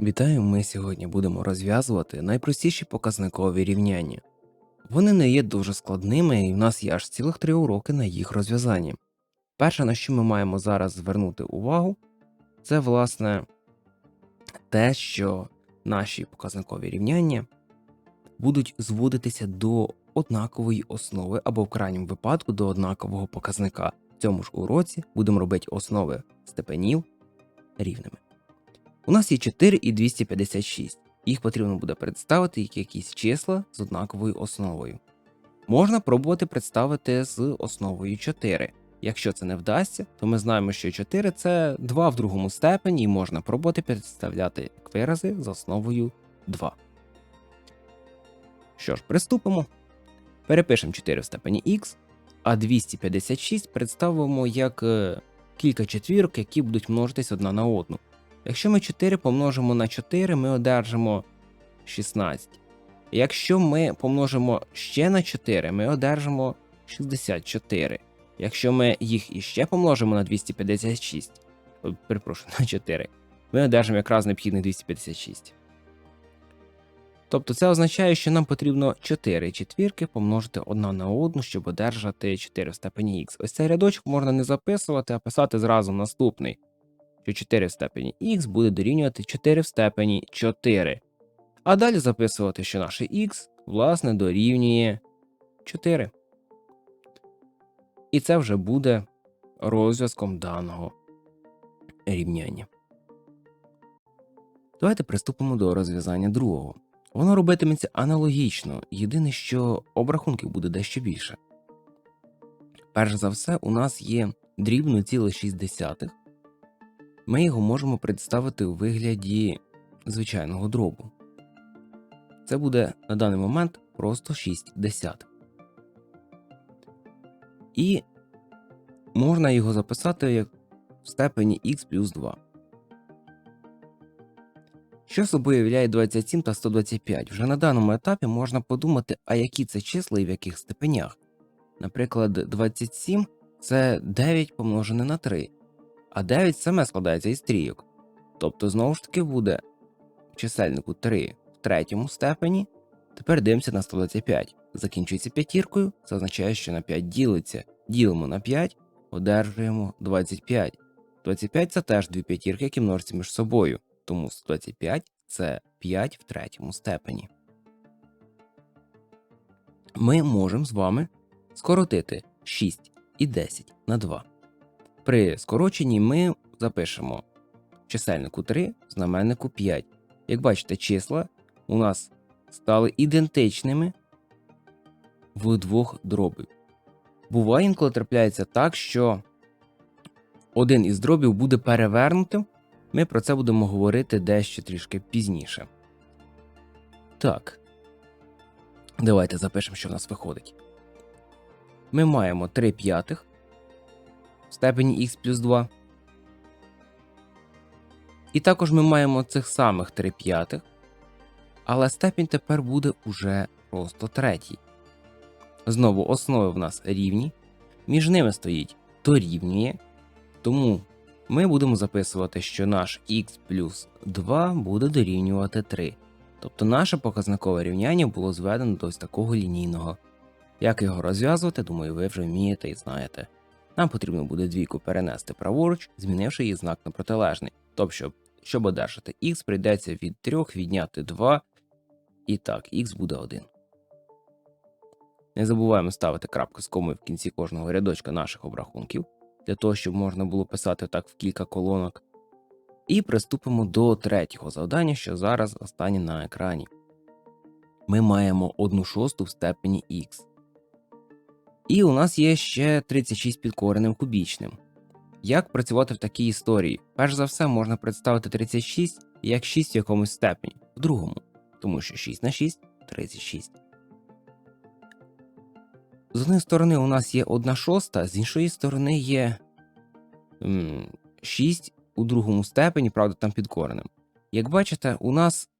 Вітаю, ми сьогодні будемо розв'язувати найпростіші показникові рівняння. Вони не є дуже складними, і в нас є аж цілих три уроки на їх розв'язання. Перше, на що ми маємо зараз звернути увагу, це власне те, що наші показникові рівняння будуть зводитися до однакової основи або в крайньому випадку до однакового показника. В цьому ж уроці будемо робити основи степенів рівними. У нас є 4 і 256. Їх потрібно буде представити як якісь числа з однаковою основою. Можна пробувати представити з основою 4. Якщо це не вдасться, то ми знаємо, що 4 це 2 в другому степені, і можна пробувати представляти як вирази з основою 2. Що ж, приступимо. Перепишемо 4 в степені х, а 256 представимо як е, кілька четвірок, які будуть множитись одна на одну. Якщо ми 4 помножимо на 4, ми одержимо 16. Якщо ми помножимо ще на 4, ми одержимо 64. Якщо ми їх іще помножимо на 256, перепрошую, на 4, ми одержимо якраз необхідних 256. Тобто це означає, що нам потрібно 4 четвірки помножити одна на одну, щоб одержати 4 в степені х. Ось цей рядочок можна не записувати, а писати зразу наступний що 4 в степені х буде дорівнювати 4 в степені 4. А далі записувати, що наше х, власне, дорівнює 4. І це вже буде розв'язком даного рівняння. Давайте приступимо до розв'язання другого. Воно робитиметься аналогічно, єдине, що обрахунків буде дещо більше. Перш за все, у нас є дрібно ціле 60 ми його можемо представити у вигляді звичайного дробу. Це буде на даний момент просто 6 десятих. І можна його записати як в степені х плюс 2. Що собою являє 27 та 125? Вже на даному етапі можна подумати, а які це числа і в яких степенях. Наприклад, 27 це 9 помножене на 3 а 9 саме складається із трійок. Тобто, знову ж таки, буде чисельнику 3 в третьому степені. Тепер дивимося на 125. Закінчується п'ятіркою, це означає, що на 5 ділиться. Ділимо на 5, одержуємо 25. 25 це теж дві п'ятірки, які множаться між собою. Тому 125 це 5 в третьому степені. Ми можемо з вами скоротити 6 і 10 на 2. При скороченні ми запишемо чисельнику 3, знаменнику 5. Як бачите, числа у нас стали ідентичними в двох дробів. Буває, інколи трапляється так, що один із дробів буде перевернутим. Ми про це будемо говорити дещо трішки пізніше. Так. Давайте запишемо, що в нас виходить. Ми маємо 3 п'ятих в степені х плюс 2. І також ми маємо цих самих 3 п'ятих, але степінь тепер буде уже просто третій. Знову основи в нас рівні, між ними стоїть дорівнює, тому ми будемо записувати, що наш х плюс 2 буде дорівнювати 3. Тобто наше показникове рівняння було зведено до ось такого лінійного. Як його розв'язувати, думаю, ви вже вмієте і знаєте. Нам потрібно буде двійку перенести праворуч, змінивши її знак на протилежний. Тобто, щоб, одержати х, прийдеться від 3 відняти 2, і так, х буде 1. Не забуваємо ставити крапку з комою в кінці кожного рядочка наших обрахунків, для того, щоб можна було писати так в кілька колонок. І приступимо до третього завдання, що зараз останнє на екрані. Ми маємо 1 шосту в степені х. І у нас є ще 36 підкореним кубічним. Як працювати в такій історії? Перш за все, можна представити 36 як 6 в якомусь степені, в другому, тому що 6 на 6 36. З однієї сторони, у нас є 1 шоста, з іншої сторони є 6 у другому степені, правда, там підкореним. Як бачите, у нас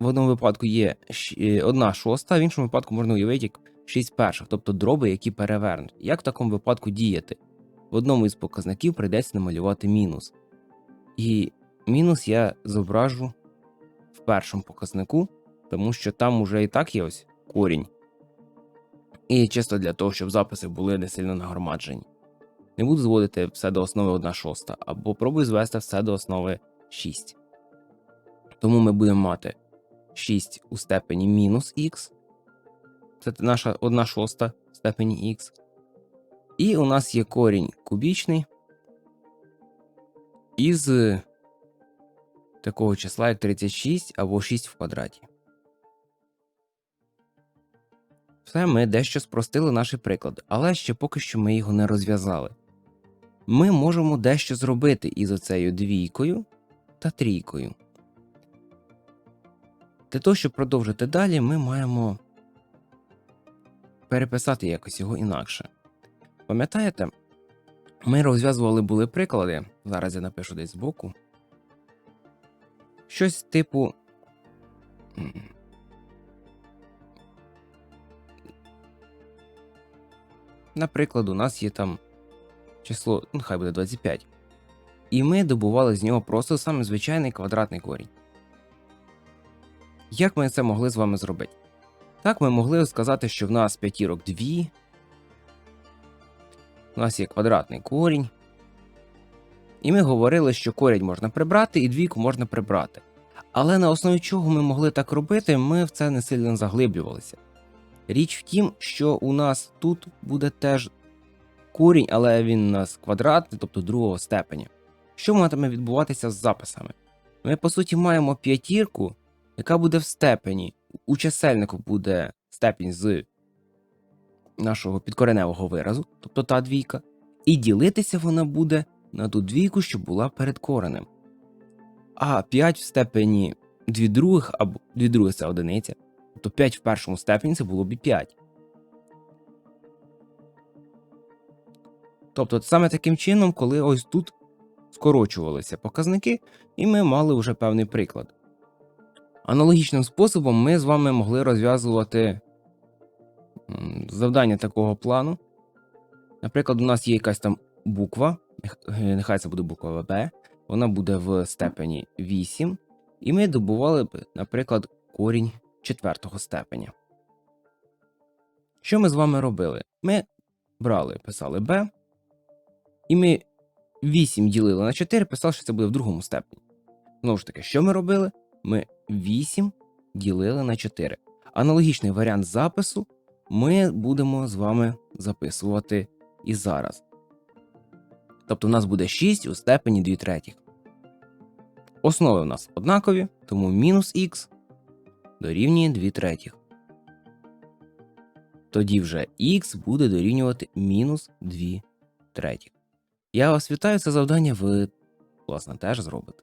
в одному випадку є 1 шоста, а в іншому випадку можна уявити як 6 перших, тобто дроби, які перевернуть. Як в такому випадку діяти? В одному із показників прийдеться намалювати мінус. І мінус я зображу в першому показнику, тому що там уже і так є ось корінь. І чисто для того, щоб записи були не сильно нагромаджені. Не буду зводити все до основи 1 шоста, або пробую звести все до основи 6. Тому ми будемо мати 6 у степені мінус х. Це наша 1 шоста степені х. І у нас є корінь кубічний із такого числа, як 36 або 6 в квадраті. Все, ми дещо спростили наш приклад, але ще поки що ми його не розв'язали. Ми можемо дещо зробити із оцею двійкою та трійкою. Для того, щоб продовжити далі, ми маємо переписати якось його інакше. Пам'ятаєте, ми розв'язували були приклади. Зараз я напишу десь збоку. Щось типу. Наприклад, у нас є там число, ну хай буде 25. І ми добували з нього просто саме звичайний квадратний корінь. Як ми це могли з вами зробити? Так, ми могли сказати, що в нас п'ятірок 2. У нас є квадратний корінь. І ми говорили, що корінь можна прибрати і двійку можна прибрати. Але на основі чого ми могли так робити, ми в це не сильно заглиблювалися. Річ в тім, що у нас тут буде теж корінь, але він у нас квадратний, тобто другого степеня. Що матиме відбуватися з записами? Ми, по суті, маємо п'ятірку, яка буде в степені. У чисельнику буде степінь з нашого підкореневого виразу, тобто та двійка, і ділитися вона буде на ту двійку, що була перед коренем. А 5 в степені 2 других або 2 других це одиниця. Тобто 5 в першому степені це було б і 5. Тобто, саме таким чином, коли ось тут скорочувалися показники, і ми мали вже певний приклад. Аналогічним способом ми з вами могли розв'язувати завдання такого плану. Наприклад, у нас є якась там буква, е, нехай це буде буква Б, вона буде в степені 8, і ми добували б, наприклад, корінь четвертого степеня. Що ми з вами робили? Ми брали, писали b, і ми 8 ділили на 4, писали, що це буде в другому степені. Знову ж таки, що ми робили? Ми 8 ділили на 4. Аналогічний варіант запису ми будемо з вами записувати і зараз. Тобто у нас буде 6 у степені 2 третіх. Основи у нас однакові, тому мінус х дорівнює 2 третіх. Тоді вже х буде дорівнювати мінус 2 третіх. Я вас вітаю, це завдання ви, власне, теж зробите.